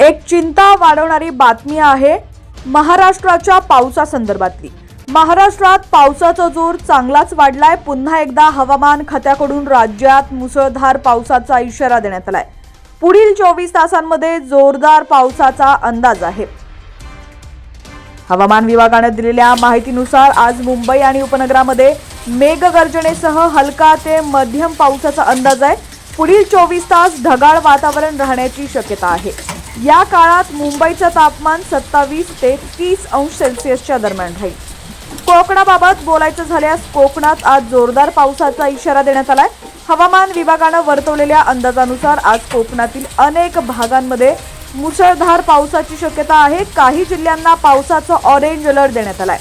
एक चिंता वाढवणारी बातमी आहे महाराष्ट्राच्या पावसासंदर्भातली. महाराष्ट्रात पावसाचा जोर चांगलाच वाढलाय. पुन्हा एकदा हवामान खात्याकडून राज्यात मुसळधार पावसाचा इशारा देण्यात आलाय. पुढील चोवीस तासांमध्ये जोरदार पावसाचा अंदाज आहे. हवामान विभागानं दिलेल्या माहितीनुसार आज मुंबई आणि उपनगरामध्ये मेघगर्जनेसह हलका ते मध्यम पावसाचा अंदाज आहे. पुढील चोवीस तास ढगाळ वातावरण राहण्याची शक्यता आहे. या काळात मुंबईचं तापमान सत्तावीस ते तीस अंश सेल्सिअसच्या दरम्यान राहील. कोकणाबाबत बोलायचं झाल्यास कोकणात आज जोरदार पावसाचा इशारा देण्यात आलाय. हवामान विभागानं वर्तवलेल्या अंदाजानुसार आज कोकणातील अनेक भागांमध्ये मुसळधार पावसाची शक्यता आहे. काही जिल्ह्यांना पावसाचा ऑरेंज अलर्ट देण्यात आलाय.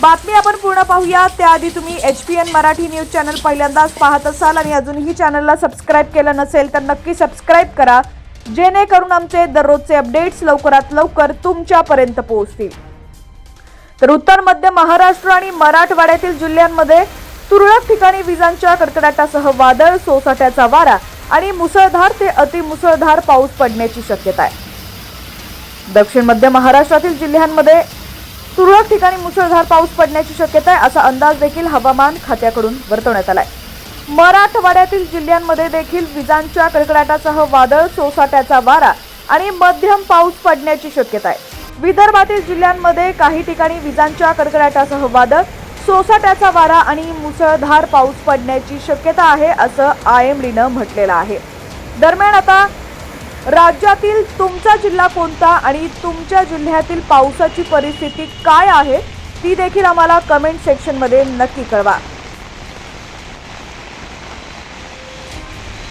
बातमी आपण पूर्ण पाहूया. त्याआधी तुम्ही H P N Marathi news channel पहिल्यांदाच पाहत असाल आणि अजूनही चॅनलला सबस्क्राईब केलं नसेल तर नक्की सबस्क्राईब करा. जेणेकरून आमचे दररोजचे अपडेट्स लवकरात लवकर तुमच्यापर्यंत पोहोचतील. तर उत्तर मध्य महाराष्ट्र आणि मराठवाड्यातील जिल्ह्यांमध्ये तुरळक ठिकाणी विजांच्या कडकडाटासह वादळ सोसाट्याचा वारा आणि मुसळधार ते अतिमुसळधार पाऊस पडण्याची शक्यता आहे. दक्षिण मध्य महाराष्ट्रातील जिल्ह्यांमध्ये तुरळक ठिकाणी मुसळधार पाऊस पडण्याची शक्यता आहे असा अंदाज देखील हवामान खात्याकडून वर्तवण्यात आला आहे मराठवाड्यातील जिल्ह्यांमध्ये देखील विजांच्या कडकडाटासह वादळ सोसाट्याचा वारा आणि मध्यम पाऊस पडण्याची शक्यता आहे. विदर्भातील जिल्ह्यांमध्ये काही ठिकाणी विजांच्या कडकडाटासह वादळ सोसाट्याचा वारा आणि मुसळधार पाऊस पडण्याची शक्यता आहे असं आय एम डीनं म्हटलेलं आहे. दरम्यान आता राज्यातील तुमचा जिल्हा कोणता आणि तुमच्या जिल्ह्यातील पावसाची परिस्थिती काय आहे ती देखील आम्हाला कमेंट सेक्शनमध्ये नक्की कळवा.